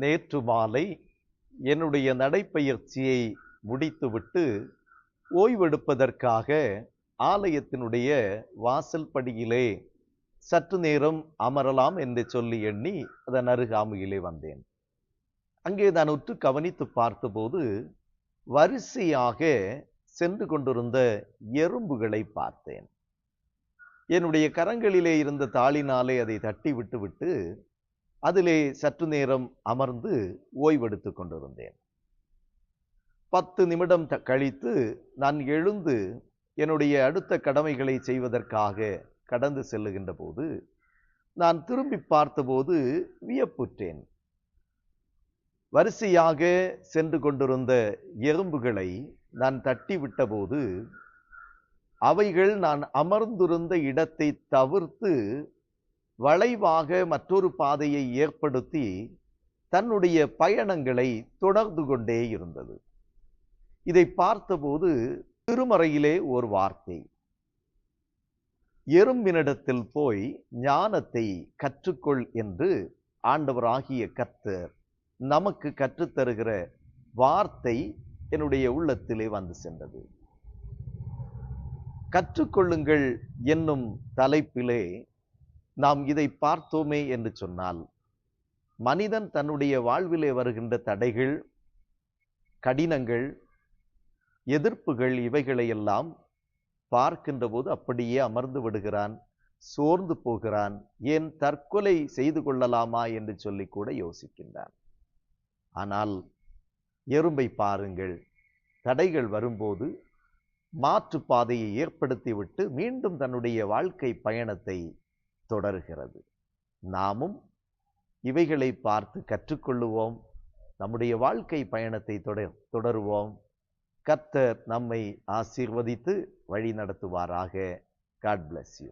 நேற்று மாலை என்னுடைய நடைப்பயிற்சியை முடித்துவிட்டு ஓய்வெடுப்பதற்காக ஆலயத்தினுடைய வாசல் படியிலே சற்று நேரம் அமரலாம் என்று சொல்லி எண்ணி அதன் அருகாமையிலே வந்தேன். அங்கே நான் உற்று கவனித்து பார்த்தபோது வரிசையாக சென்று கொண்டிருந்த எறும்புகளை பார்த்தேன். என்னுடைய கரங்களிலே இருந்த தாளினாலே அதை தட்டி விட்டுவிட்டு அதிலே சற்று நேரம் அமர்ந்து ஓய்வெடுத்து கொண்டிருந்தேன். பத்து நிமிடம் கழித்து நான் எழுந்து என்னுடைய அடுத்த கடமைகளை செய்வதற்காக கடந்து செல்லுகின்ற போது நான் திரும்பி பார்த்தபோது வியப்புற்றேன். வரிசையாக சென்று கொண்டிருந்த எறும்புகளை நான் தட்டி விட்டபோது அவைகள் நான் அமர்ந்திருந்த இடத்தை தவிர்த்து வளைவாக மற்றொரு பாதையை ஏற்படுத்தி தன்னுடைய பயணங்களை தொடர்ந்து கொண்டே இருந்தது. இதை பார்த்தபோது திருமறையிலே ஒரு வார்த்தை. எறும்பினிடத்தில் போய் ஞானத்தை கற்றுக்கொள் என்று ஆண்டவராகிய கர்த்தர் நமக்கு கற்றுத்தருகிற வார்த்தை என்னுடைய உள்ளத்திலே வந்து சென்றது. கற்றுக்கொள்ளுங்கள் என்னும் தலைப்பிலே நாம் இதை பார்த்தோமே என்று சொன்னால் மனிதன் தன்னுடைய வாழ்விலே வருகின்ற தடைகள் கடினங்கள் எதிர்ப்புகள் இவைகளையெல்லாம் பார்க்கின்ற போது அப்படியே அமர்ந்து விடுகிறான் சோர்ந்து போகிறான் ஏன் தற்கொலை செய்து கொள்ளலாமா என்று சொல்லி கூட யோசிக்கின்றான். ஆனால் எறும்பை பாருங்கள் தடைகள் வரும்போது மாற்று பாதையை ஏற்படுத்திவிட்டு மீண்டும் தன்னுடைய வாழ்க்கை பயணத்தை தொடர்கிறது. நாமும் இவைகளை பார்த்து கற்றுக்கொள்ளுவோம். நம்முடைய வாழ்க்கை பயணத்தை தொடர் தொடருவோம். கர்த்தர் நம்மை ஆசீர்வதித்து வழி நடத்துவாராக. God bless you